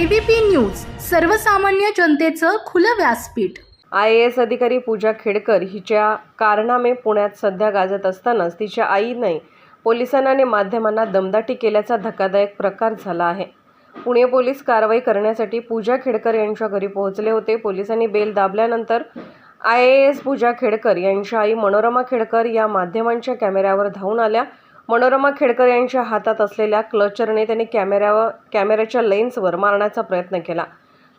ABP news सर्वसामान्य जनतेचं खुलं व्यासपीठ. आय ए एस अधिकारी पूजा खेडकर हिच्या कारनामे पुण्यात सध्या गाजत असतानाच तिच्या आईने पोलिसांना आणि माध्यमांना दमदाटी केल्याचा धक्कादायक प्रकार झाला आहे. पुणे पोलीस कारवाई करण्यासाठी पूजा खेडकर यांच्या घरी पोहोचले होते. पोलिसांनी bell दाबल्यानंतर I A S Pooja Khedkar यांच्या आई मनोरमा खेडकर या माध्यमांच्या कॅमेऱ्यावर धावून आल्या. मनोरमा खेडकर यांच्या हातात असलेल्या क्लचरने त्यांनी कॅमेऱ्यावर कॅमेऱ्याच्या लेन्सवर मारण्याचा प्रयत्न केला.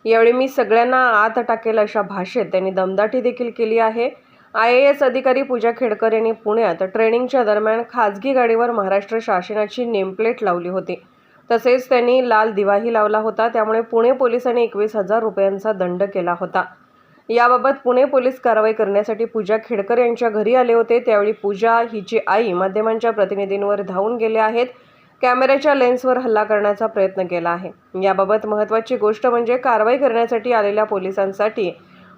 यावेळी मी सगळ्यांना आत टाकेल अशा भाषेत त्यांनी दमदाटी देखील केली आहे. आय ए एस अधिकारी पूजा खेडकर यांनी पुण्यात ट्रेनिंगच्या दरम्यान खाजगी गाडीवर महाराष्ट्र शासनाची नेमप्लेट लावली होती. तसेच त्यांनी लाल दिवाही लावला होता. त्यामुळे पुणे पोलिसांनी एकवीस हजार रुपयांचा दंड केला होता. याबाबत पुणे पोलीस कारवाई करण्यासाठी पूजा खेडकर यांच्या घरी आले होते. त्यावेळी पूजा हिची आई माध्यमांच्या प्रतिनिधींवर धावून गेले आहेत. कॅमेऱ्याच्या लेन्सवर हल्ला करण्याचा प्रयत्न केला आहे. याबाबत महत्त्वाची गोष्ट म्हणजे कारवाई करण्यासाठी आलेल्या पोलिसांसाठी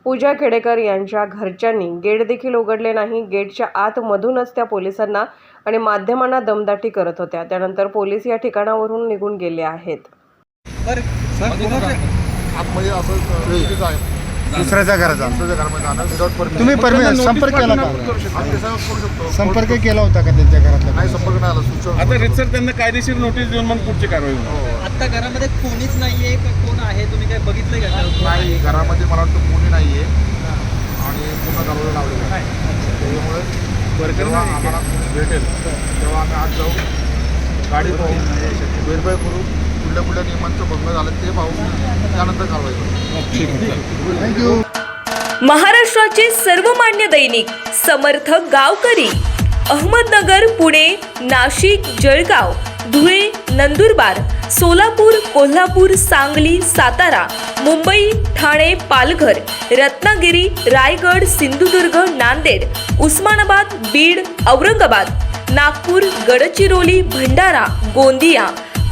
पूजा खेडेकर यांच्या घरच्यांनी गेट देखील उघडले नाही. गेटच्या आतमधूनच त्या पोलिसांना आणि माध्यमांना दमदाटी करत होत्या. त्यानंतर पोलीस या ठिकाणावरून निघून गेले आहेत. दुसऱ्याच्या घराचा तुम्ही परमिशन संपर्क केला का? संपर्क केला होता का त्यांच्या घरातल्या नाही संपर्क नाही आला सूचना आता रितसर त्यांना कायदेशीर नोटीस देऊन मग पुढची कारवाई होईल. आता घरामध्ये कोणीच नाहीये का? कोण आहे? तुम्ही काय बघितलंय का? नाही? घरामध्ये मला वाटतं कोणी नाही आहे आणि पूर्ण दरवाजा लावलेला आहे. त्याच्यामुळे जेव्हा आम्हाला कोणी भेटेल तेव्हा आम्ही आत जाऊ. गाडी पाहू. व्हेरीफाय करू. कुठल्या कुठल्या नियमांचं भंग झालं ते पाहू त्यानंतर कारवाई करू. थँक्यू महाराष्ट्राचे सर्वमान्य दैनिक समर्थ गावकरी अहमदनगर पुणे नाशिक जळगाव धुळे नंदुरबार सोलापूर कोल्हापूर सांगली सातारा मुंबई ठाणे पालघर रत्नागिरी रायगड सिंधुदुर्ग नांदेड उस्मानाबाद बीड औरंगाबाद नागपूर गडचिरोली भंडारा गोंदिया